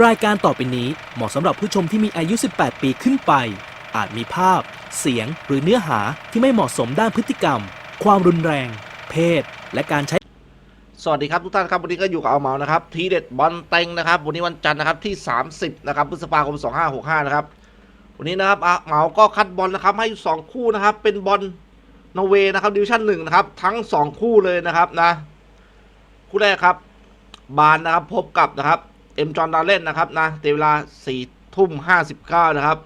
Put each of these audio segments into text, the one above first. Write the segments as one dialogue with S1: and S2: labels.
S1: รายการต่อไปนี้เหมาะสำหรับผู้ชมที่มีอายุ 18 ปีขึ้นไป อาจมีภาพ เสียง หรือเนื้อหาที่ไม่เหมาะสมด้านพฤติกรรม ความรุนแรง เพศ และการใช้
S2: สวัสดีครับทุกท่านครับวันนี้ก็อยู่กับเอาเมานะครับ ทีเด็ดบอลเต็งนะครับ วันนี้วันจันทร์นะครับที่ 30 นะครับพฤษภาคม 2565 นะครับ วันนี้นะครับเอาเหมาก็คัดบอลนะครับให้สองคู่นะครับ เป็นบอลนอร์เวย์นะครับดิวิชั่นหนึ่งนะครับทั้ง2คู่เลยนะครับนะ คู่แรกครับ บานนะครับพบกับนะครับ เอ็มจอนดาเล่นนะครับนะเวลา4ทุ่ม59นะครับ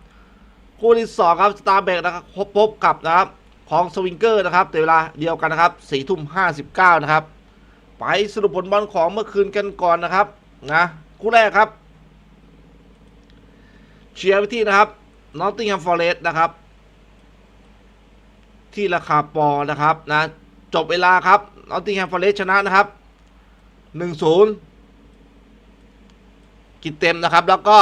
S2: คู่ที่สองครับสตาร์เบกนะครับพบพบกับนะครับของสวิงเกอร์นะครับเวลาเดียวกันนะครับ4ทุ่ม59นะครับ ไปสรุปผลบอลของเมื่อคืนกันก่อนนะครับนะคู่แรกครับ เชียร์ไปที่นะครับนอตติงแฮมฟอร์เรสต์นะครับ ที่ราคาปอนะครับนะจบเวลาครับนอตติงแฮมฟอร์เรสต์ชนะนะครับ1-0 กินเต็มนะครับ แล้วก็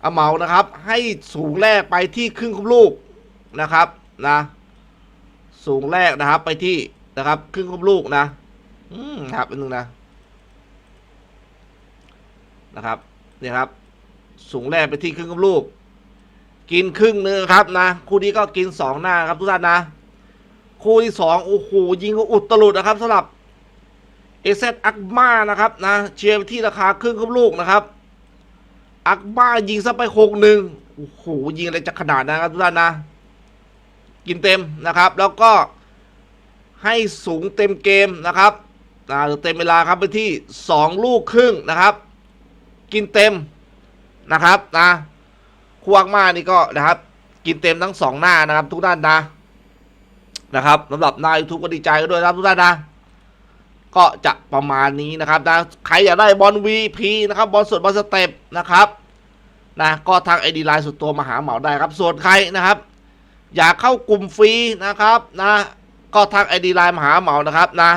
S2: เอาเหมานะครับ ให้สูงแรกไปที่ครึ่งครบลูกนะครับนะสูงแรกนะครับ ไปที่นะครับ ครึ่งครบลูกนะอืมครับอันนึงนะนะครับเนี่ยครับ สูงแรกไปที่ครึ่งกับลูก กินครึ่งนึงครับนะคู่นี้ก็กินสองหน้าครับทุกท่านนะ คู่ที่สองโอ้โหยิงก็อุดตลุดนะครับสำหรับเอเซอักมานะครับนะเชียร์ไปที่ราคาครึ่งกับลูกนะครับ อักมายิงซะไปหกหนึ่งโอ้โหยิงอะไรจะขนาดนั้นครับทุกท่านนะ กินเต็มนะครับ แล้วก็ให้สูงเต็มเกมนะครับนะหรือเต็มเวลาครับไปที่ 2 ลูกครึ่งนะครับ กินเต็มนะครับนะควงมานี่ก็นะครับ กินเต็มทั้งสองหน้านะครับ ทุกด้านนะนะครับสำหรับนายยูทูบก็ดีใจกันด้วยนะครับทุกท่านนะ ก็จะประมาณนี้นะครับนะใครอยากได้บอล VP นะครับบอลสดบอลสเต็ปนะครับนะก็ทางไอดีไลน์สุดตัวมาหาเหมาได้ครับส่วนใครนะครับ อยากเข้ากลุ่มฟรีนะครับนะก็ทักไอดีไลน์มาหาเหมานะครับนะ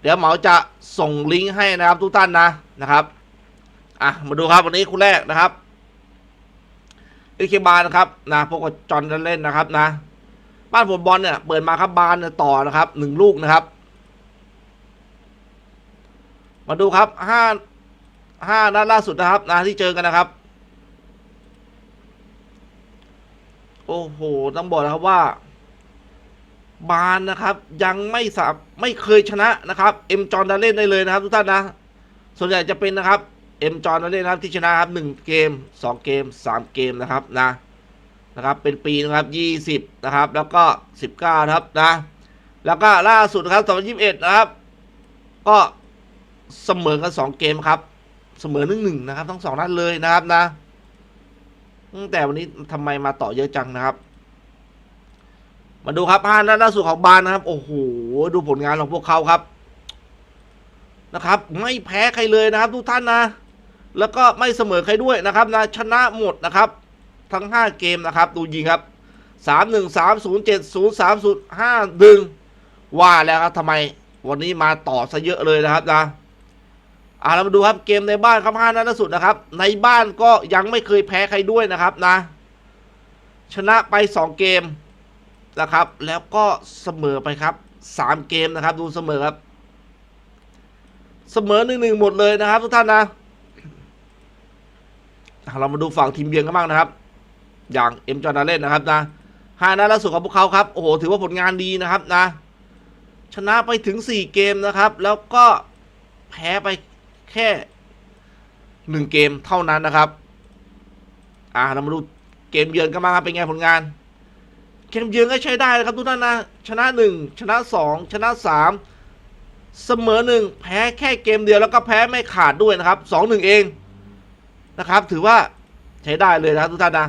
S2: เดี๋ยวเหมาจะส่งลิงก์ให้นะครับทุกท่านนะนะครับอะมาดูครับวันนี้คู่แรกนะครับเอเคบาลนะครับนะพวกกับจอนกันเล่นนะครับนะ บ้านผมบอลเนี่ยเปิดมาครับบานเนี่ยต่อนะครับหนึ่งลูกนะครับ มาดูครับห้าห้านัดล่าสุดนะครับนะที่เจอกันนะครับ โอ้โหต้องบอกนะครับว่า บานนะครับ ยังไม่สับไม่เคยชนะนะครับเอ็มจอนดาเล่นได้เลยนะครับทุกท่านนะ ส่วนใหญ่จะเป็นนะครับเอ็มจอนดาเล่นนะครับที่ชนะครับหนึ่งเกมสองเกมสามเกมนะครับนะนะครับ เป็นปีนะครับยี่สิบนะครับ แล้วก็สิบเก้าครับนะ แล้วก็ล่าสุดนะครับสองพันยี่สิบเอ็ดนะครับ ก็ เสมอกันสองเกมครับ เสมอหนึ่งหนึ่งนะครับ ทั้งสองนัดเลยนะครับนะแต่วันนี้ทำไมมาต่อเยอะจังนะครับ มาดูครับห้านัดล่าสุดของบานนะครับโอ้โหดูผลงานของพวกเขาครับนะครับ ไม่แพ้ใครเลยนะครับ ทุกท่านนะ แล้วก็ไม่เสมอใครด้วยนะครับนะชนะหมดนะครับ ทั้งห้าเกมนะครับ ดูยิงครับสามหนึ่งสามศูนย์เจ็ดศูนย์สามศูนย์ห้าหนึ่งว่าแล้วครับทำไมวันนี้มาต่อซะเยอะเลยนะครับนะ อ่าเรามาดูครับเกมในบ้านครับห้านัดล่าสุดนะครับ ในบ้านก็ยังไม่เคยแพ้ใครด้วยนะครับนะ ชนะไปสองเกมนะครับ แล้วก็เสมอไปครับสามเกมนะครับ ดูเสมอครับ เสมอหนึ่งหนึ่งหมดเลยนะครับ ทุกท่านนะเรามาดูฝั่งทีมเยือนกันบ้างนะครับ อย่างเอ็มจอร์ดาเล่นนะครับนะห้านัดล่าสุดของพวกเขาครับโอ้โหถือว่าผลงานดีนะครับนะ ชนะไปถึงสี่เกมนะครับ แล้วก็แพ้ไป แค่หนึ่งเกมเท่านั้นนะครับ อ่าเรามาดูเกมเยือนกันบ้างครับเป็นไงผลงาน เกมเยือนก็ใช้ได้นะครับทุกท่านนะ ชนะหนึ่งชนะสองชนะสามเสมอหนึ่งแพ้แค่เกมเดียวแล้วก็แพ้ไม่ขาดด้วยนะครับสองหนึ่งเองนะครับ ถือว่าใช้ได้เลยนะครับทุกท่านนะ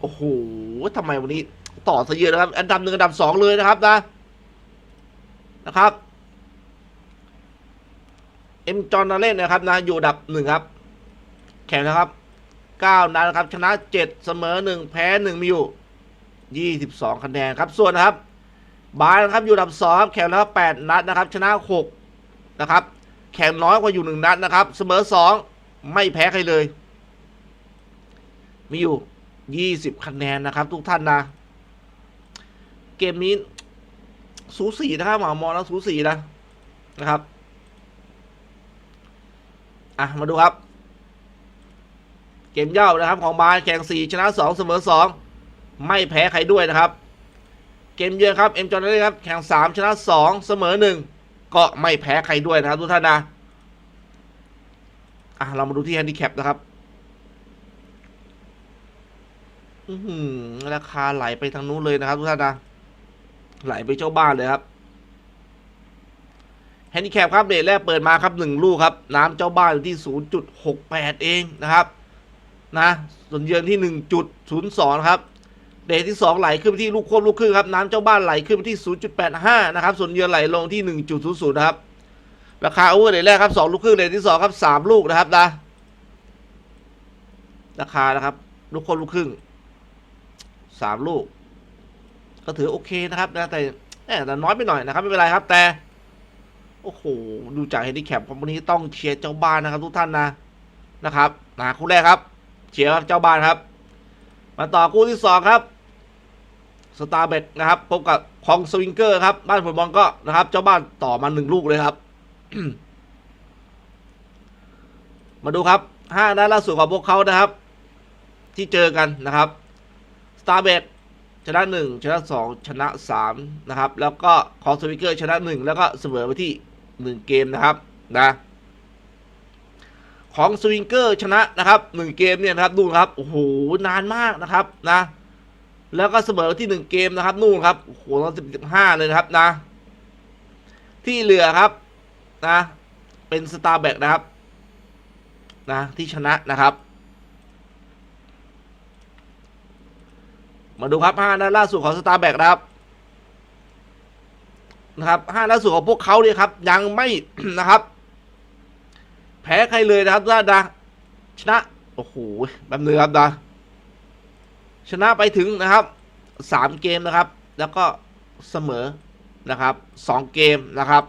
S2: โอ้โหทำไมวันนี้ต่อซะเยอะนะครับ อันดับหนึ่งอันดับสองเลยนะครับนะนะครับ เอ็มจอนาเล่นนะครับนะอยู่ดับหนึ่งครับ แข่งนะครับเก้านัดนะครับ ชนะเจ็ดเสมอหนึ่งแพ้หนึ่งมีอยู่ยี่สิบสองคะแนนครับ ส่วนนะครับ บาร์นะครับอยู่ดับสองครับแข่งแล้วแปดนัดนะครับ ชนะหกนะครับ แข่งน้อยกว่าอยู่หนึ่งนัดนะครับ เสมอสองไม่แพ้ใครเลย มีอยู่ยี่สิบคะแนนนะครับ ทุกท่านนะ เกมนี้สูสีนะครับหมอมอแล้วสูสีนะนะครับ อะ มาดูครับ เกมเย่านะครับ ของบานแข่งสี่ชนะสองเสมอสองไม่แพ้ใครด้วยนะครับ เกมเยือนครับเอ็มจอร์แดนครับ แข่งสามชนะสองเสมอหนึ่งก็ไม่แพ้ใครด้วยนะครับทุกท่านนะอะ เรามาดูที่แฮนดิแคปนะครับอืราคาไหลไปทางนู้นเลยนะครับทุกท่านนะไหลไปเจ้าบ้านเลยครับ แฮนดิแคปครับเดทแรกเปิดมาครับหนึ่งลูกครับ น้ำเจ้าบ้านอยู่ที่ 0.68 เองนะครับ นะส่วนเยือนที่ 1.02 ครับเดทที่ 2 ไหลขึ้นไปที่ลูกควบลูกครึ่งครับ น้ำเจ้าบ้านไหลขึ้นไปที่ 0.85 นะครับ ส่วนเยือนไหลลงที่ 1.00 นะครับ ราคาโอเวอร์เดทแรกครับ 2 ลูกครึ่งเดทที่ 2 ครับ 3 ลูกนะครับนะราคานะครับ ลูกควบลูกครึ่ง 3 ลูก ก็ถือโอเคนะครับนะแต่แต่น้อยไปหน่อยนะครับไม่เป็นไรครับแต่ อ้โห ดูจากเฮนดิแคปของวันนี้ต้องเชียร์เจ้าบ้านนะครับ ทุกท่านนะนะครับนะคู่แรกครับ เชียร์เจ้าบ้านครับ มาต่อคู่ที่สองครับสตาร์เบดนะครับพบกับคองสวิงเกอร์ครับ บ้านผลบอลก็นะครับ เจ้าบ้านต่อมาหนึ่งลูกเลยครับ มาดูครับห้านัดล่าสุดของพวกเขานะครับ ที่เจอกันนะครับสตาร์เบดชนะหนึ่งชนะสองชนะสามนะครับ แล้วก็คองสวิงเกอร์ชนะหนึ่งแล้วก็เสมอไปที่ หนึ่งเกมนะครับนะของสวิงเกอร์ชนะนะครับหนึ่งเกมเนี่ยนะครับดูครับโอ้โหนานมากนะครับนะแล้วก็เสมอที่หนึ่งเกมนะครับ นู่นครับโอ้โหตอนสิบสิบห้าเลยนะครับนะ ที่เหลือครับนะ เป็นสตาร์แบกนะครับ นะ ที่ชนะนะครับ มาดูครับห้านัดล่าสุดของสตาร์แบกนะครับ นะครับห้านัดสุดของพวกเขาเนี่ยครับ ยังไม่นะครับ แพ้ใครเลยนะครับท่านนะชนะโอ้โหแบบนึงครับนะชนะไปถึงนะครับสามเกมนะครับ แล้วก็เสมอนะครับสองเกมนะครับ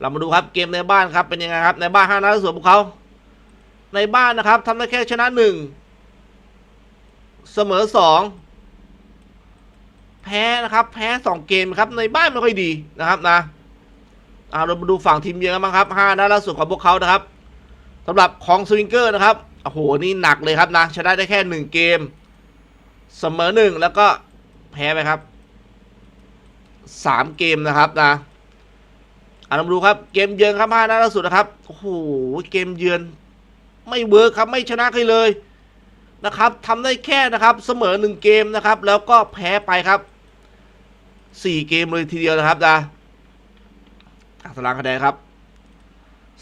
S2: เรามาดูครับเกมในบ้านครับเป็นยังไงครับในบ้านห้านัดส่วนพวกเขาในบ้านนะครับทำได้แค่ชนะหนึ่งเสมอสอง แพ้นะครับ แพ้สองเกมครับในบ้านไม่ค่อยดีนะครับนะเรามาดูฝั่งทีมเยือนกันบ้างครับห้านัดล่าสุดของพวกเขานะครับสำหรับของสวิงเกอร์นะครับโอ้โหนี่หนักเลยครับนะชนะได้แค่หนึ่งเกม เสมอหนึ่งแล้วก็แพ้ไปครับสามเกมนะครับนะเอาเรามาดูครับเกมเยือนครับห้านัดล่าสุดนะครับโอ้โหเกมเยือน ไม่เวิร์คครับไม่ชนะใครเลยนะครับทำได้แค่นะครับเสมอหนึ่งเกมนะครับ แล้วก็แพ้ไปครับ สี่เกมเลยทีเดียวนะครับนะอะตารางคะแนนครับ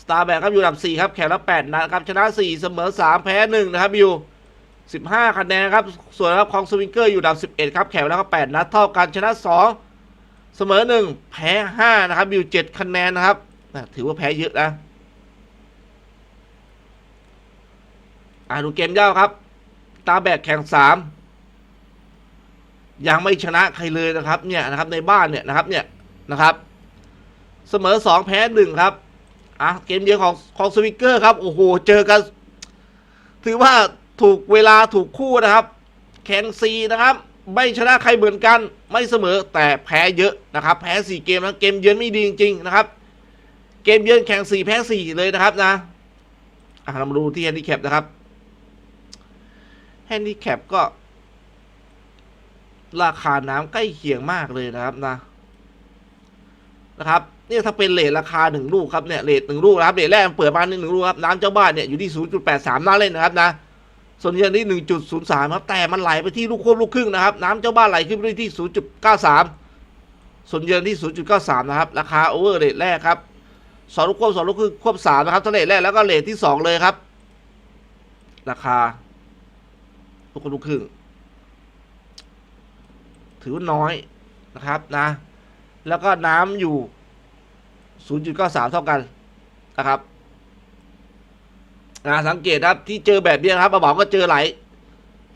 S2: สตาร์แบงครับอยู่อันดับ 4 ครับ แข่งละ8นัดครับ ชนะ 4 เสมอ 3 แพ้ 1 นะครับอยู่ 15 คะแนนครับ ส่วนครับคองสวิงเกอร์อยู่อันดับ 11 ครับ แข่งแล้วก็8นัดเท่ากันชนะ 2 เสมอ 1 แพ้ 5 นะครับอยู่ 7 คะแนนนะครับถือว่าแพ้เยอะนะอะดูเกมย่าครับ ตาแบกแข่ง 3 ยังไม่ชนะใครเลยนะครับ เนี่ยนะครับในบ้านเนี่ยนะครับเนี่ยนะครับ เสมอสองแพ้หนึ่งครับอะเกมเดียวของของสวิกเกอร์ครับโอ้โหเจอกัน ถือว่าถูกเวลาถูกคู่นะครับแข่งซีนะครับ ไม่ชนะใครเหมือนกัน ไม่เสมอแต่แพ้เยอะนะครับ แพ้สี่เกมนะเกมเยือนไม่ดีจริงๆนะครับ เกมเยือนแข่งสี่แพ้สี่เลยนะครับนะอะเรามาดูที่แฮนดิแคปนะครับแฮนดิแคปก็ ราคาน้ำใกล้เคียงมากเลยนะครับนะนะครับเนี่ยถ้าเป็นเลทราคาหนึ่งลูกครับเนี่ยเลทหนึ่งลูกนะครับเลทแรกเปิดมาหนึ่งหนึ่งลูกครับน้ำเจ้าบ้านเนี่ยอยู่ที่ศูนย์จุดแปดสามน่าเล่นนะครับนะส่วนเยือนที่หนึ่งจุดศูนย์สามครับแต่มันไหลไปที่ลูกควบลูกครึ่งนะครับน้ำเจ้าบ้านไหลขึ้นไปที่ศูนย์จุดเก้าสามส่วนเยือนที่ศูนย์จุดเก้าสามนะครับราคาโอเวอร์เลทแรกครับสองลูกควบสองลูกครึ่งควบสามนะครับถ้าเลทแรกแล้วก็เลทที่สองเลยครับ ราคาลูกควบลูกครึ่ง ถือว่าน้อยนะครับนะ แล้วก็น้ำอยู่ 0.93 เท่ากันนะครับนะสังเกตครับที่เจอแบบนี้นะครับอาบอกก็เจอหลาย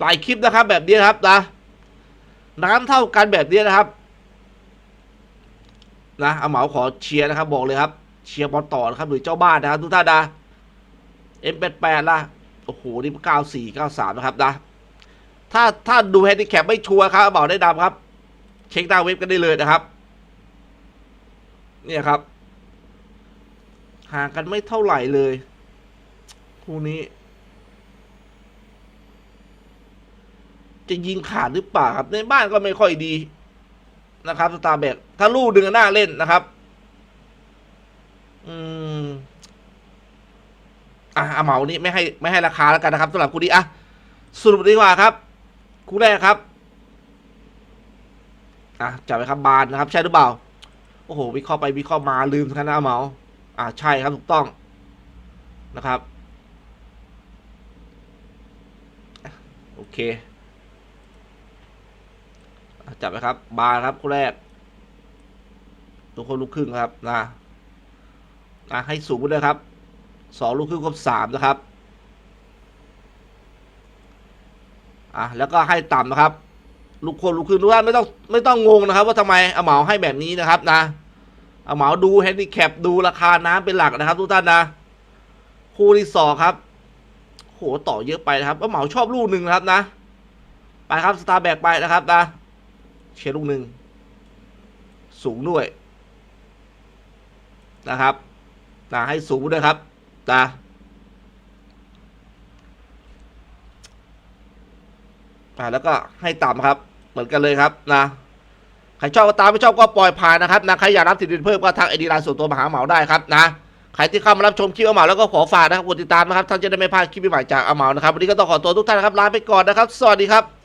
S2: หลายคลิปนะครับ แบบนี้ครับนะน้ำเท่ากันแบบนี้นะครับนะอาเหมาขอเชียร์นะครับ บอกเลยครับ เชียร์บอลต่อนะครับหรือเจ้าบ้านนะครับทุกท่านนะเอ็มแปดแปดล่ะโอ้โหนี่เก้าสี่เก้าสามนะครับนะ ถ้าถ้าดูแฮนดิแคปไม่ชัวร์ครับอาเหมาได้ดำครับ เช็คดาวเว็บกันได้เลยนะครับ เนี่ยครับ ห่างกันไม่เท่าไหร่เลยคู่นี้ จะยิงขาดหรือเปล่าครับ ในบ้านก็ไม่ค่อยดีนะครับสตาร์แบกถ้าลูกดึงหน้าเล่นนะครับ อืมอะเอาเหมานี้ไม่ให้ไม่ให้ราคาแล้วกันนะครับสำหรับคู่นี้อะสรุปดีกว่าครับ คู่แรกครับอะจับไปครับบานนะครับใช่หรือเปล่า โอ้โหวิเคราะห์ไปวิเคราะห์มาลืมกันนะเอาเมาอะใช่ครับถูกต้องนะครับ โอเคจับไปครับ บานครับคู่แรกทุกคนลูกครึ่งครับนะอะให้สูงไปเลยครับสองลูกครึ่งครบสามนะครับ อะแล้วก็ให้ต่ำนะครับ ลูกคนลูกครึ่งทุกท่านไม่ต้องไม่ต้องงงนะครับ ว่าทำไมเอาเหมาให้แบบนี้นะครับนะเอาเหมาดูแฮนดิแคปดูราคาน้ำเป็นหลักนะครับ ทุกท่านนะคู่ที่สองครับโหต่อเยอะไปนะครับเอาเหมาชอบลูกหนึ่งนะครับนะ ไปครับสตาร์แบกไปนะครับนะเชียร์ลูกหนึ่งสูงด้วยนะครับนะให้สูงด้วยครับนะ อ่าแล้วก็ให้ต่ำครับ เหมือนกันเลยครับนะใครชอบก็ตามไม่ชอบก็ปล่อยผ่านนะครับนะใครอยากรับสิทธิ์เพิ่มก็ทักไอดีไลน์ส่วนตัวมาหาเหมาได้ครับนะใครที่เข้ามารับชมคลิปอาเหมาแล้วก็ขอฝากนะครับกดติดตามนะครับท่านจะได้ไม่พลาดคลิปใหม่จากอาเหมานะครับวันนี้ก็ต้องขอตัวทุกท่านนะครับลาไปก่อนนะครับ สวัสดีครับ